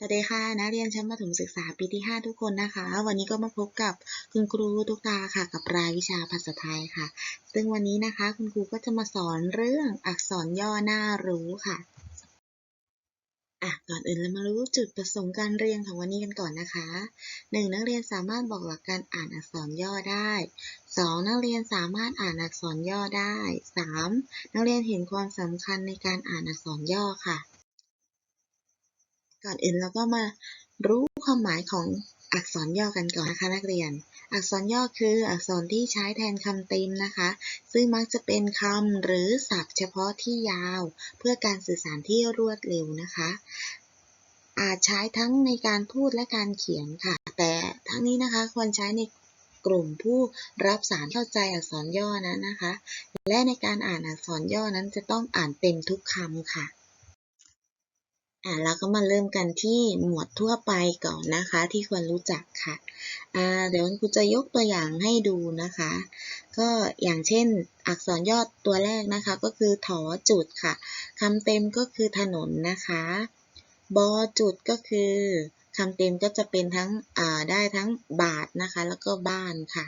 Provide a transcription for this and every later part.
สวัสดีค่ะนักเรียนชั้นประถมศึกษาปีที่ 5 ทุกคนนะคะ วันนี้ก็มาพบกับคุณครูทุกตาค่ะ กับรายวิชาภาษาไทยค่ะ ซึ่งวันนี้นะคะคุณครูก็จะมาสอนเรื่องอักษรย่อหน่ารู้ค่ะอะก่อนอื่นเรามารู้จุดประสงค์การเรียนของวันนี้กันก่อนนะคะ 1. นักเรียนสามารถบอกหลักการอ่านอักษรย่อได้ 2. นักเรียนสามารถอ่านอักษรย่อได้ 3. นักเรียนเห็นความสำคัญในการอ่านอักษรย่อค่ะ ก่อนอื่นเราก็มารู้ความหมายของอักษรย่อกันก่อนนะคะนักเรียน อักษรย่อคืออักษรที่ใช้แทนคำเต็มนะคะ ซึ่งมักจะเป็นคำหรือศัพท์เฉพาะที่ยาว เพื่อการสื่อสารที่รวดเร็วนะคะ อาจใช้ทั้งในการพูดและการเขียนค่ะ แต่ทั้งนี้นะคะควรใช้ในกลุ่มผู้รับสารเข้าใจอักษรย่อนั้นนะคะ และในการอ่านอักษรย่อนั้นจะต้องอ่านเต็มทุกคำค่ะ อ่าเราก็มาเริ่มกันที่หมวดทั่วไปก่อนนะคะ ที่ควรรู้จักค่ะอ่าเดี๋ยวครูจะยกตัวอย่างให้ดูนะคะ ก็อย่างเช่น อักษรย่อตัวแรกนะคะ ก็คือถอจุดค่ะคำเต็มก็คือถนนนะคะบอจุดก็คือคำเต็มก็จะเป็นทั้งอ่าได้ทั้งบาทนะคะ แล้วก็บ้านค่ะ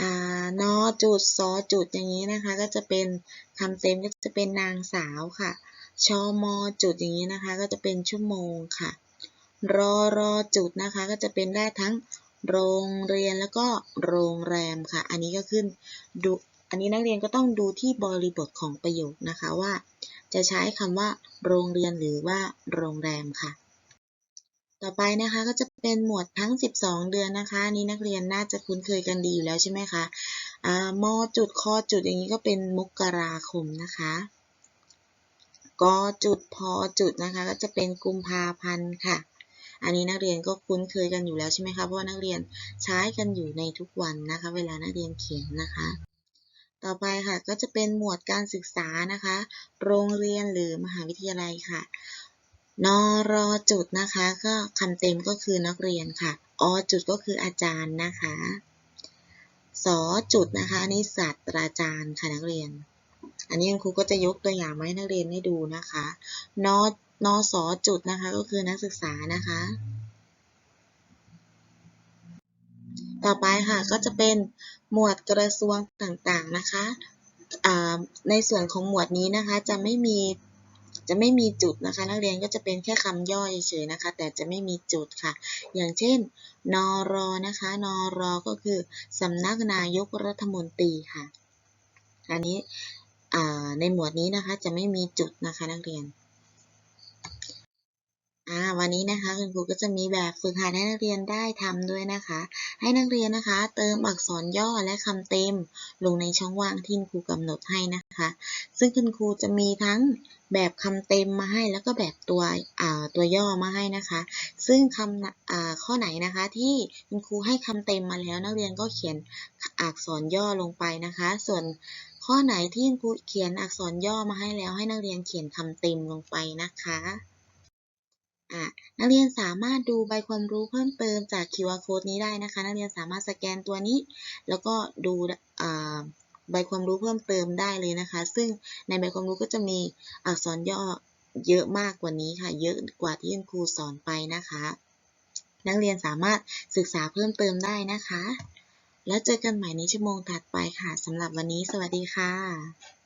อ่านอจุดซอจุดอย่างนี้นะคะ ก็จะเป็นคำเต็มก็จะเป็นนางสาวค่ะ ชอมอจุดอย่างนี้นะคะ ก็จะเป็นชั่วโมงค่ะรอรอจุดนะคะ ก็จะเป็นได้ทั้งโรงเรียนแล้วก็โรงแรมค่ะ อันนี้ก็ขึ้นดูอันนี้นักเรียนก็ต้องดูที่บริบทของประโยคนะคะว่า จะใช้คำว่า โรงเรียนหรือว่าโรงแรมค่ะ ต่อไปนะคะก็จะเป็นหมวดทั้ง 12 เดือนนะคะนี้นักเรียนน่าจะคุ้นเคยกันดีอยู่แล้วใช่ไหมคะอ่ามอจุดคอจุดอย่างนี้ก็เป็นมกราคมนะคะ กจุดพอจุดนะคะ ก็จะเป็นกุมภาพันธ์ค่ะ อันนี้นักเรียนก็คุ้นเคยกันอยู่แล้วใช่ไหมคะ เพราะนักเรียนใช้กันอยู่ในทุกวันนะคะ เวลานักเรียนเขียนนะคะ ต่อไปค่ะก็จะเป็นหมวดการศึกษานะคะ โรงเรียนหรือมหาวิทยาลัยค่ะนรอจุดนะคะก็คำเต็มก็คือนักเรียนค่ะ อจุดก็คืออาจารย์นะคะสจุดนะคะอันนี้ศาสตราจารย์ค่ะนักเรียน อันนี้ครูก็จะยกตัวอย่างมาให้นักเรียนได้ดูนะคะนอนอสจุดนะคะก็คือนักศึกษานะคะ ต่อไปค่ะก็จะเป็นหมวดกระทรวงต่างๆนะคะในส่วนของหมวดนี้นะคะจะไม่มีจะไม่มีจุดนะคะ นักเรียนก็จะเป็นแค่คำย่อเฉยๆนะคะ แต่จะไม่มีจุดค่ะ อย่างเช่นนรนะคะนรก็คือสำนักนายกรัฐมนตรีค่ะ อันนี้ ในหมวดนี้นะคะจะไม่มีจุดนะคะนักเรียนวันนี้นะคะคุณครูก็จะมีแบบฝึกหัดให้นักเรียนได้ทำด้วยนะคะ ให้นักเรียนนะคะ เติมอักษรย่อและคำเต็ม ลงในช่องว่างที่ครูกำหนดให้นะคะ ซึ่งคุณครูจะมีทั้งแบบคำเต็มมาให้แล้วก็แบบตัวตัวย่อมาให้นะคะ ซึ่งคำข้อไหนนะคะที่คุณครูให้คำเต็มมาแล้วนักเรียนก็เขียนอักษรย่อลงไปนะคะ ส่วน ข้อไหนที่ครูเขียนอักษรย่อมาให้แล้วให้นักเรียนเขียนคำเต็มลงไปนะคะนักเรียนสามารถดูใบความรู้เพิ่มเติมจาก QR code นี้ได้นะคะ นักเรียนสามารถสแกนตัวนี้ แล้วก็ดูใบความรู้เพิ่มเติมได้เลยนะคะ ซึ่งในใบความรู้ก็จะมีอักษรย่อเยอะมากกว่านี้ค่ะ เยอะกว่าที่คุณครูสอนไปนะคะ นักเรียนสามารถศึกษาเพิ่มเติมได้นะคะ แล้วเจอกันใหม่ในชั่วโมงถัดไปค่ะสำหรับวันนี้สวัสดีค่ะ